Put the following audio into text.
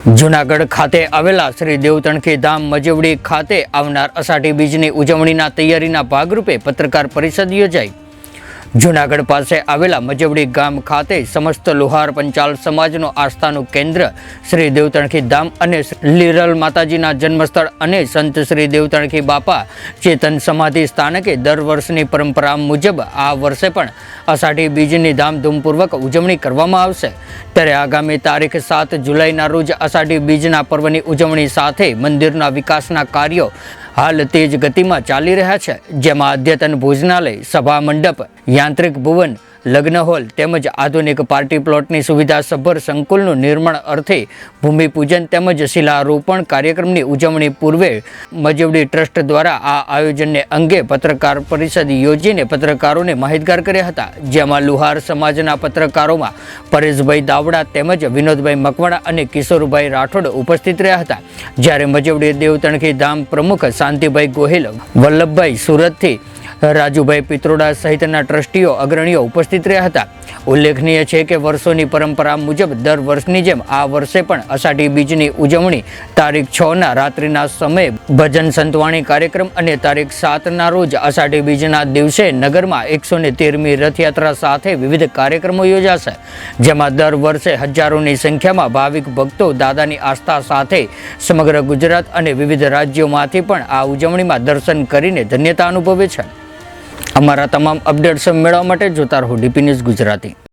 જુનાગઢ ખાતે આવેલા શ્રી દેવતણખી ધામ મજવડી ખાતે આવનાર અષાઢી બીજની ઉજવણીના તૈયારીના ભાગરૂપે પત્રકાર પરિષદ યોજાઈ. જુનાગઢ પાસે આવેલા મજવડી ગામ ખાતે સમસ્ત લુહાર પંચાલ સમાજનું આસ્થાનું કેન્દ્ર શ્રી દેવતણખી ધામ અને લીરલ માતાજીના જન્મસ્થળ અને સંત શ્રી દેવતણખી બાપા ચેતન સમાધિ સ્થાનકે દર વર્ષની પરંપરા મુજબ આ વર્ષે પણ અષાઢી બીજની ધામધૂમપૂર્વક ઉજવણી કરવામાં આવશે. ત્યારે આગામી તારીખ સાત જુલાઈના રોજ અષાઢી બીજના પર્વની ઉજવણી સાથે મંદિરના વિકાસના કાર્યો હાલ તેજ ગતિમાં ચાલી રહ્યા છે જેમાં અદ્યતન ભોજનાલય સભા મંડપ યાંત્રિક ભુવન લગ્ન હોલ તેમજ આધુનિક પાર્ટી પ્લોટની સુવિધા સભર સંકુલનું નિર્માણ અર્થે ભૂમિપૂજન તેમજ શિલારોપણ કાર્યક્રમની ઉજવણી પૂર્વે મજવડી ટ્રસ્ટ દ્વારા આ આયોજનને અંગે પત્રકાર પરિષદ યોજીને પત્રકારોને માહિતગાર કર્યા હતા. જેમાં લુહાર સમાજના પત્રકારોમાં પરેશભાઈ દાવડા તેમજ વિનોદભાઈ મકવાણા અને કિશોરભાઈ રાઠોડ ઉપસ્થિત રહ્યા હતા. જ્યારે મજવડી દેવતણખી ધામ પ્રમુખ શાંતિભાઈ ગોહિલ, વલ્લભભાઈ સુરતથી રાજુભાઈ પિત્રોડા સહિતના ટ્રસ્ટીઓ અગ્રણીઓ ઉપસ્થિત રહ્યા હતા. ઉલ્લેખનીય છે કે વર્ષોની પરંપરા મુજબ દર વર્ષની જેમ આ વર્ષે પણ અષાઢી બીજની ઉજવણી તારીખ છ ના રાત્રિના સમયે ભજન સંતવાણી કાર્યક્રમ અને તારીખ સાતના રોજ અષાઢી બીજના દિવસે નગરમાં એકસો ને તેરમી રથયાત્રા સાથે વિવિધ કાર્યક્રમો યોજાશે. જેમાં દર વર્ષે હજારોની સંખ્યામાં ભાવિક ભક્તો દાદાની આસ્થા સાથે સમગ્ર ગુજરાત અને વિવિધ રાજ્યોમાંથી પણ આ ઉજવણીમાં દર્શન કરીને ધન્યતા અનુભવે છે. અમારા તમામ અપડેટ્સ મેળવવા માટે જોતા રહો ડીપી ન્યૂઝ ગુજરાતી.